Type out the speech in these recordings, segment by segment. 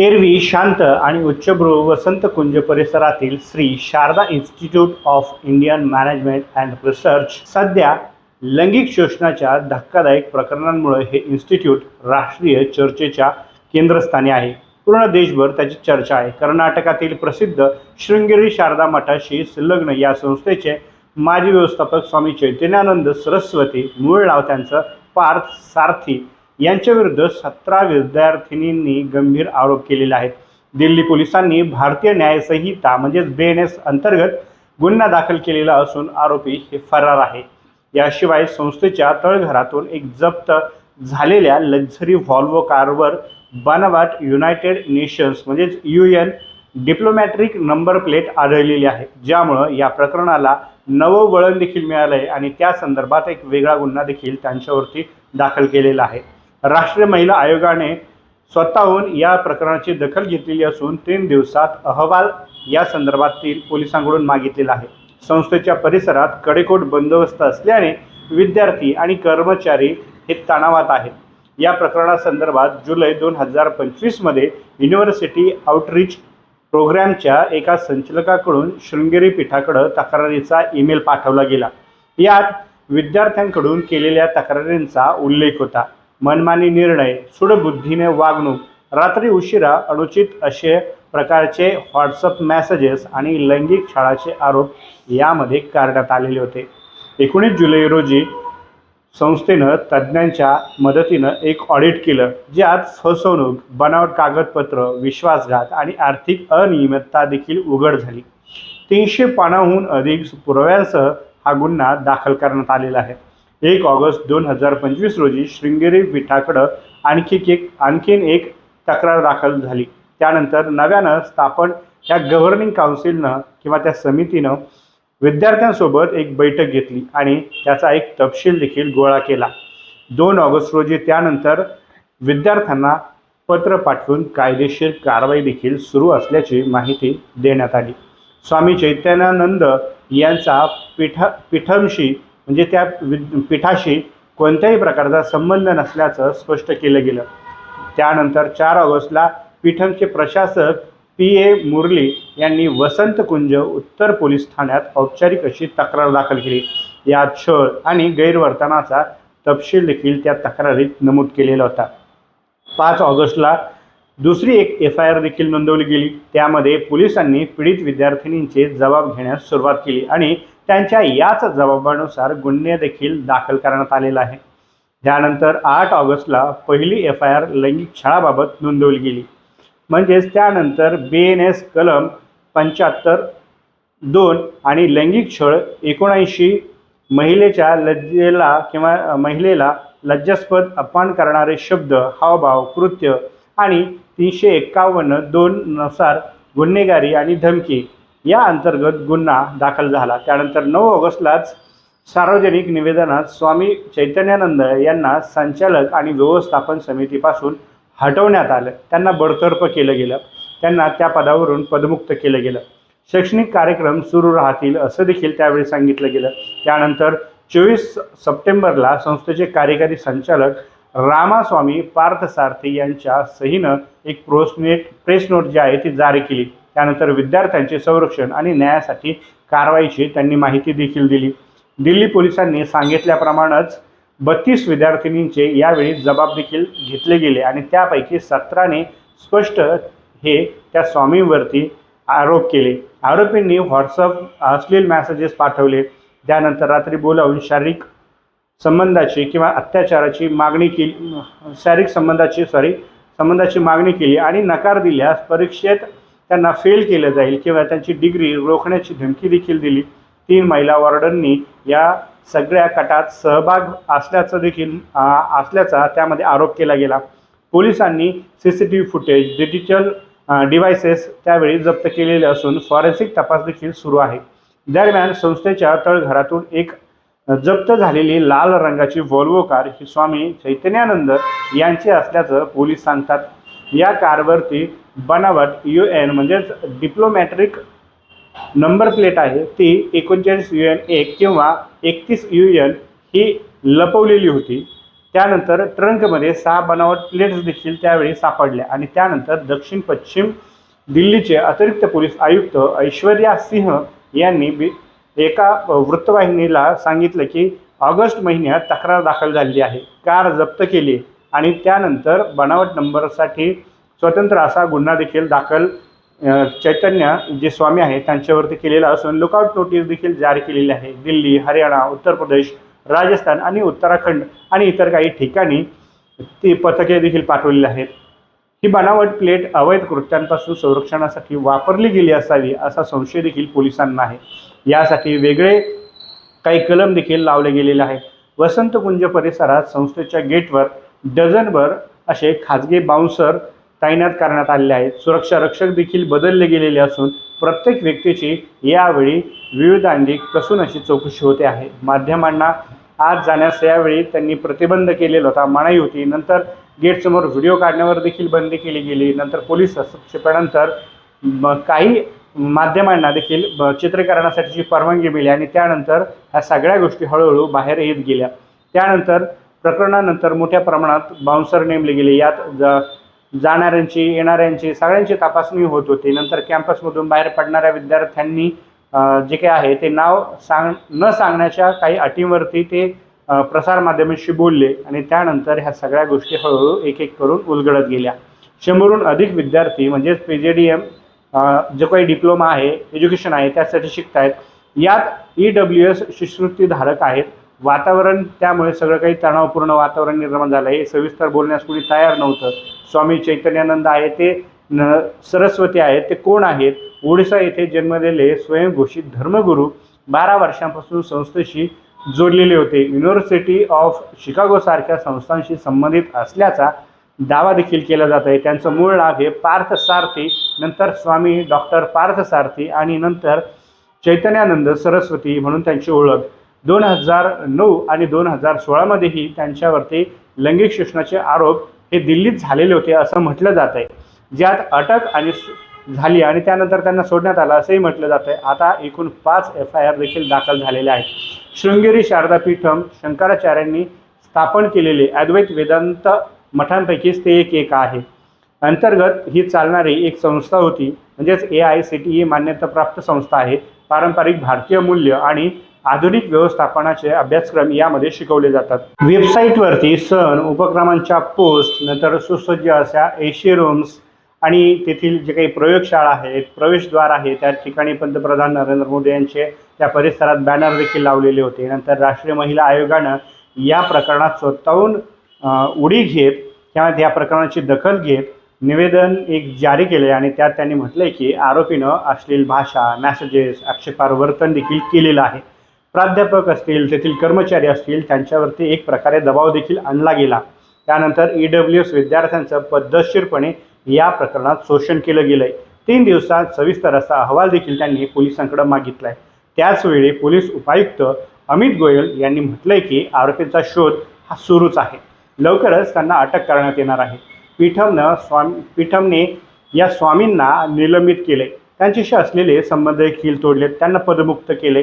एरवी शांत आणि उच्चभ्रू वसंतकुंज परिसरातील Shri Sharda institute of Indian management and research सध्या लैंगिक शोषणाच्या धक्कादायक प्रकरणांमुळे हे इन्स्टिट्यूट राष्ट्रीय चर्चेच्या केंद्रस्थानी आहे. पूर्ण देशभर त्याची चर्चा आहे. कर्नाटकातील प्रसिद्ध शृंगेरी शारदा मठाशी संलग्न या संस्थेचे माजी व्यवस्थापक स्वामी चैतन्यानंद सरस्वती मूळ नाव त्यांचं पार्थ सारथी यांच्याविरुद्ध सतरा विद्यार्थिनींनी गंभीर आरोप केलेले आहेत. दिल्ली पोलिसांनी भारतीय न्यायसंहिता म्हणजेच बी एन एस अंतर्गत गुन्हा दाखल केलेला असून आरोपी हे फरार आहे. याशिवाय संस्थेच्या तळघरातून एक जप्त झालेल्या लक्झरी व्हॉल्वो कारवर बनावाट युनायटेड नेशन्स म्हणजेच U N diplomatic number plate आढळलेली आहे. ज्यामुळं या प्रकरणाला नवं वळण देखील मिळालं आहे आणि त्या संदर्भात एक वेगळा गुन्हा देखील त्यांच्यावरती दाखल केलेला आहे. राष्ट्रीय महिला आयोगाने स्वतःहून या प्रकरणाची दखल घेतलेली असून तीन दिवसात अहवाल या संदर्भातील पोलिसांकडून मागितलेला आहे. संस्थेच्या परिसरात कडेकोट बंदोबस्त असल्याने विद्यार्थी आणि कर्मचारी हे तणावात आहेत. या प्रकरणासंदर्भात जुलै दोन हजार पंचवीसमध्ये युनिव्हर्सिटी आउटरीच प्रोग्रॅमच्या एका संचालकाकडून शृंगेरी पीठाकडं तक्रारीचा ईमेल पाठवला गेला. यात विद्यार्थ्यांकडून केलेल्या तक्रारींचा उल्लेख होता. मनमानी निर्णय सुडबुद्धीने वागणूक रात्री उशिरा अनुचित असे प्रकारचे व्हॉट्सअप मेसेजेस आणि लैंगिक छळाचे आरोप यामध्ये करण्यात आलेले होते. एकोणीस जुलै रोजी संस्थेनं तज्ज्ञांच्या मदतीनं एक ऑडिट केलं ज्यात फसवणूक बनावट कागदपत्र विश्वासघात आणि आर्थिक अनियमितता देखील उघड झाली. तीनशे पानाहून अधिक पुराव्यांसह हा गुन्हा दाखल करण्यात आलेला आहे. एक ऑगस्ट दोन हजार पंचवीस रोजी शृंगेरी पीठाकडं आणखी एक आणखीन एक तक्रार दाखल झाली. त्यानंतर नव्यानं स्थापन या गव्हर्निंग काउन्सिलनं किंवा त्या समितीनं विद्यार्थ्यांसोबत एक बैठक घेतली आणि त्याचा एक तपशील देखील गोळा केला. दोन ऑगस्ट रोजी त्यानंतर विद्यार्थ्यांना पत्र पाठवून कायदेशीर कारवाई देखील सुरू असल्याची माहिती देण्यात आली. स्वामी चैतन्यानंद यांचा पीठा पीठमशी म्हणजे त्या पीठाशी कोणत्याही प्रकारचा संबंध नसल्याचं स्पष्ट केलं गेलं. त्यानंतर चार ऑगस्टला पीठमचे प्रशासक पी ए मुरली यांनी वसंत कुंज उत्तर पोलीस ठाण्यात औपचारिक अशी तक्रार दाखल केली. यात छळ आणि गैरवर्तनाचा तपशील देखील त्या तक्रारीत नमूद केलेला होता. पाच ऑगस्टला दुसरी एक एफ आय आर देखील नोंदवली गेली. त्यामध्ये पोलिसांनी पीडित विद्यार्थिनींचे जबाब घेण्यास सुरुवात केली आणि त्यांच्या याच जबाबानुसार गुन्हे देखील दाखल करण्यात आलेला आहे. त्यानंतर आठ ऑगस्टला पहिली एफ आय आर लैंगिक छळाबाबत नोंदवली गेली. म्हणजेच त्यानंतर बी एन एस कलम पंच्याहत्तर दोन आणि लैंगिक छळ एकोणऐंशी महिलेच्या लज्जेला किंवा महिलेला लज्जास्पद अपमान करणारे शब्द हावभाव कृत्य आणि तीनशे एक्कावन्न दोन नुसार गुन्हेगारी आणि धमकी या अंतर्गत गुन्हा दाखल झाला. त्यानंतर नऊ ऑगस्टलाच सार्वजनिक निवेदनात स्वामी चैतन्यानंद यांना संचालक आणि व्यवस्थापन समितीपासून हटवण्यात आलं. त्यांना बडतर्फ केलं गेलं. त्यांना त्या पदावरून पदमुक्त केलं गेलं. शैक्षणिक कार्यक्रम सुरू राहतील असं देखील त्यावेळी सांगितलं गेलं. त्यानंतर चोवीस सप्टेंबरला संस्थेचे कार्यकारी संचालक रामास्वामी पार्थसारथी यांच्या सहीनं एक प्रोसनेट प्रेस नोट जी आहे ती जारी केली. त्यानंतर विद्यार्थ्यांचे संरक्षण आणि न्यायासाठी कारवाईची त्यांनी माहिती देखील दिली. दिल्ली पोलिसांनी सांगितल्याप्रमाणेच बत्तीस विद्यार्थिनींचे यावेळी जबाब देखील घेतले गेले आणि त्यापैकी सतराने स्पष्ट हे त्या स्वामींवरती आरोप केले. आरोपींनी व्हॉट्सअप अश्लील मॅसेजेस पाठवले. त्यानंतर रात्री बोलावून शारीरिक संबंधाची किंवा अत्याचाराची मागणी केली शारीरिक संबंधाची सॉरी संबंधाची मागणी केली आणि नकार दिल्यास परीक्षेत त्यांना फेल केलं जाईल किंवा त्यांची डिग्री रोखण्याची धमकी देखील दिली तीन महिला वॉर्डननी या सगळ्या कटात सहभाग असल्याचं देखील असल्याचा त्यामध्ये आरोप केला गेला. पोलिसांनी C C T V footage digital devices त्यावेळी जप्त केलेले असून फॉरेन्सिक तपास देखील सुरू आहे. दरम्यान संस्थेच्या तळघरातून एक जप्त झालेली लाल रंगाची व्हॉल्वो कार ही स्वामी चैतन्यानंद यांची असल्याचं पोलीस सांगतात. या कारवरती बनावट यू एन म्हणजेच डिप्लोमॅट्रिक नंबर प्लेट आहे. ती एकोणचाळीस यू एन एक किंवा एकतीस यू एन ही लपवलेली होती. त्यानंतर ट्रंकमध्ये सहा बनावट प्लेट्स देखील त्यावेळी सापडल्या आणि त्यानंतर दक्षिण पश्चिम दिल्लीचे अतिरिक्त पोलीस आयुक्त ऐश्वर्या सिंह यांनी बी एका वृत्तवाहिनीला सांगितलं की ऑगस्ट महिन्यात तक्रार दाखल झालेली आहे. कार जप्त केली. आणि त्यानंतर बनावट नंबरसाठी स्वतंत्र असा गुन्हा देखील दाखल चैतन्य जे स्वामी आहेत त्यांच्यावरती केलेला असून लुकआउट नोटीस देखील जारी केलेली आहे. दिल्ली हरियाणा उत्तर प्रदेश राजस्थान आणि उत्तराखंड आणि इतर काही ठिकाणी ती पथके देखील पाठवलेली आहेत. ही बनावट प्लेट अवैध कृत्यांपासून संरक्षणासाठी वापरली गेली असावी असा संशय देखील पोलिसांना आहे. यासाठी वेगळे काही कलम देखील लावले गेलेले आहे वसंतकुंज परिसरात संस्थेच्या गेटवर डझनभर असे खाजगी बाउन्सर तैनात करण्यात आलेले आहेत. सुरक्षा रक्षक देखील बदलले गेलेले असून प्रत्येक व्यक्तीची यावेळी विविधांगी कसून अशी चौकशी होते आहे. माध्यमांना आज जाण्यास यावेळी त्यांनी प्रतिबंध केलेला होता मनाई होती. नंतर गेटसमोर व्हिडिओ काढण्यावर देखील बंदी केली गेली. नंतर पोलीस हस्तक्षेपानंतर काही माध्यमांना देखील ब- चित्रीकरणासाठीची परवानगी मिळाली आणि त्यानंतर ह्या सगळ्या गोष्टी हळूहळू बाहेर येत गेल्या. त्यानंतर प्रकरणानंतर मोठ्या प्रमाणात बाउन्सर नेमले गेले. यात जा जाणाऱ्यांची येणाऱ्यांची सगळ्यांची तपासणी होत होती. नंतर कॅम्पसमधून बाहेर पडणाऱ्या विद्यार्थ्यांनी जे काही आहे ते नाव सांग न सांगण्याच्या काही अटींवरती ते प्रसारमाध्यमांशी बोलले आणि त्यानंतर ह्या सगळ्या गोष्टी हळूहळू एक एक करून उलगडत गेल्या. शंभरहून अधिक विद्यार्थी म्हणजेच पी जे डी एम जो काही डिप्लोमा आहे एज्युकेशन आहे त्यासाठी शिकत आहेत यात ई डब्ल्यू एस शिष्यवृत्तीधारक आहेत. वातावरण त्यामुळे सगळं काही तणावपूर्ण वातावरण निर्माण झालं. हे सविस्तर बोलण्यास कुणी तयार नव्हतं. स्वामी चैतन्यानंद आहे ते न सरस्वती आहेत ते कोण आहेत? ओडिसा येथे जन्मलेले स्वयंघोषित धर्मगुरू बारा वर्षांपासून संस्थेशी जोडलेले होते. युनिव्हर्सिटी ऑफ शिकागोसारख्या संस्थांशी संबंधित असल्याचा दावा देखील केला जात आहे. त्यांचं मूळ नाव हे पार्थ सारथी नंतर स्वामी डॉक्टर पार्थ सारथी आणि नंतर चैतन्यानंद सरस्वती म्हणून त्यांची ओळख. दोन हजार नऊ आणि दोन हजार सोळामध्येही त्यांच्यावरती लैंगिक शोषणाचे आरोप हे दिल्लीत झालेले होते असं म्हटलं जात आहे. ज्यात अटक आणि झाली आणि त्यानंतर त्यांना सोडण्यात आलं असंही म्हटलं जात आहे. आता एकूण पाच एफ आय आर देखील दाखल झालेले आहेत. शृंगेरी शारदापीठम शंकराचार्यांनी स्थापन केलेले अद्वैत वेदांत मठांपैकीच ते एक एक आहे. अंतर्गत ही चालणारी एक संस्था होती म्हणजेच A I C T E मान्यताप्राप्त संस्था आहे. पारंपरिक भारतीय मूल्य आणि आधुनिक व्यवस्थापनाचे अभ्यासक्रम यामध्ये शिकवले जातात. वेबसाईटवरती सण उपक्रमांच्या पोस्ट नंतर सुसज्ज अशा एशी रूम्स आणि तेथील जे काही प्रयोगशाळा आहेत प्रवेशद्वार आहे त्या ठिकाणी पंतप्रधान नरेंद्र मोदी यांचे त्या परिसरात बॅनर देखील लावलेले होते. नंतर राष्ट्रीय महिला आयोगानं या प्रकरणात स्वतःहून उडी घेत किंवा त्या प्रकरणाची दखल घेत निवेदन एक जारी केले आणि त्यात त्यांनी म्हटलंय की आरोपीनं अश्लील भाषा मॅसेजेस आक्षेपार वर्तन देखील केलेलं आहे. प्राध्यापक असतील तेथील कर्मचारी असतील त्यांच्यावरती एक प्रकारे दबाव देखील आणला गेला. त्यानंतर ई डब्ल्यू एस विद्यार्थ्यांचं पद्धतशीरपणे या प्रकरणात शोषण केलं गेलं आहे तीन दिवसात सविस्तर असा अहवाल देखील त्यांनी पोलिसांकडे मागितला आहे त्याचवेळी पोलीस उपायुक्त अमित गोयल यांनी म्हटलंय की आरोपींचा शोध हा सुरूच आहे. लवकरच त्यांना अटक करण्यात येणार आहे. पीठमनं स्वामी पीठमने या स्वामींना निलंबित केले त्यांच्याशी असलेले संबंध देखील तोडलेत. त्यांना पदमुक्त केले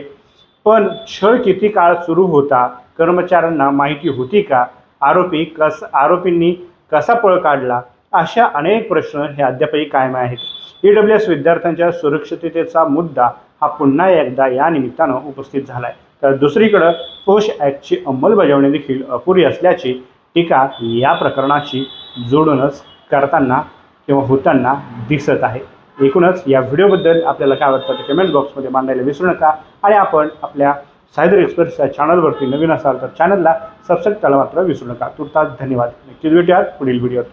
पण छळ किती काळ सुरू होता? कर्मचाऱ्यांना माहिती होती का? आरोपी कस आरोपींनी कसा पळ काढला? अशा अनेक प्रश्न हे अद्यापही कायम आहेत. ई डब्ल्यू एस विद्यार्थ्यांच्या सुरक्षिततेचा मुद्दा हा पुन्हा एकदा या निमित्तानं उपस्थित झाला आहे तर दुसरीकडं पोश ॲक्टची अंमलबजावणी देखील अपुरी असल्याची टीका या प्रकरणाशी जोडूनच करताना किंवा होताना दिसत आहे. एकूणच या व्हिडिओबद्दल आपल्याला काय वाटतं ते कमेंट बॉक्समध्ये मांडायला विसरू नका. आणि आपण आपल्या सायदर एक्सप्रेस या चॅनलवरती नवीन असाल तर चॅनलला सबस्क्राईब करायला मात्र विसरू नका. तुर्तास धन्यवाद. नक्कीच भेटूयात पुढील व्हिडिओत